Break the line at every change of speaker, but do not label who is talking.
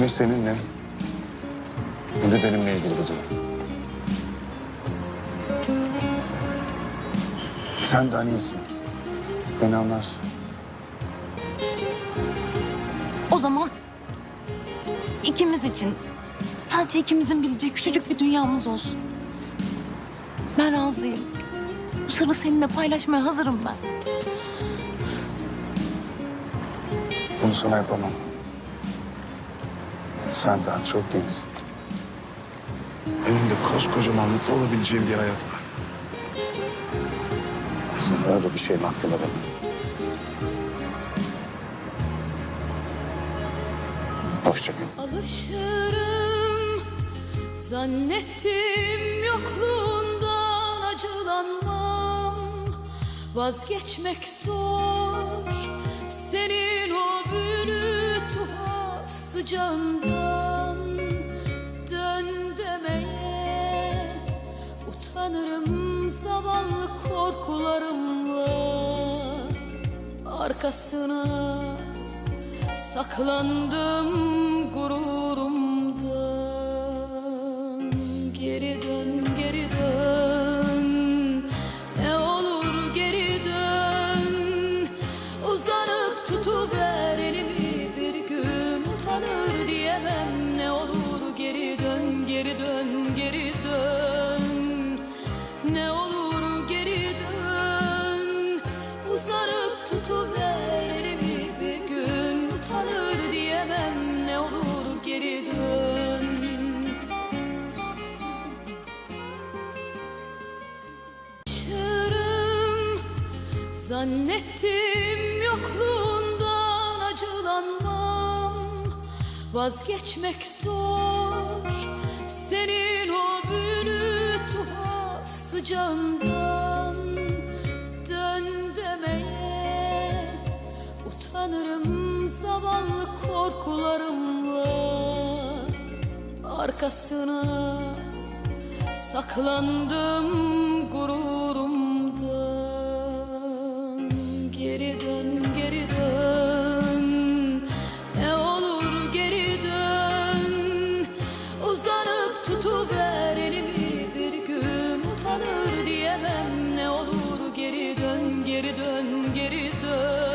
Ne seninle ne de benimle ilgili bir durum. Sen de annesin. Beni anlarsın.
O zaman ikimiz için sadece ikimizin bileceği küçücük bir dünyamız olsun. Ben razıyım. Bu sırrı seninle paylaşmaya hazırım ben.
Bunu sana yapamam. Sen daha çok gençsin. Önünde koskocaman mutlu olabileceğim bir hayat var. Sana öyle bir şey mahkum edemem. Hoşça kal.
Alışırım zannettim yokluğundan acılanmam Vazgeçmek zor senin o büyülü tuhaf sıcağından utanırım zavallı korkularımla Arkasına. Saklandım gururumdan. Geri dön, geri dön. Ne olur geri dön. Uzanıp tutuver elimi Bir gün utanır diyemem. Ne olur geri dön, geri dön, geri dön diyemem Ne olur geri dön. Şırım Zannettim yokluğundan acılanmam. Vazgeçmek zor Senin o büyülü tuhaf sıcağından Utanırım zavallı korkularımla Arkasına. Saklandım gururumdan. Geri dön, geri dön. Ne olur geri dön. Uzanıp tutuver elimi Bir gün utanır diyemem. Ne olur geri dön, geri dön, geri dön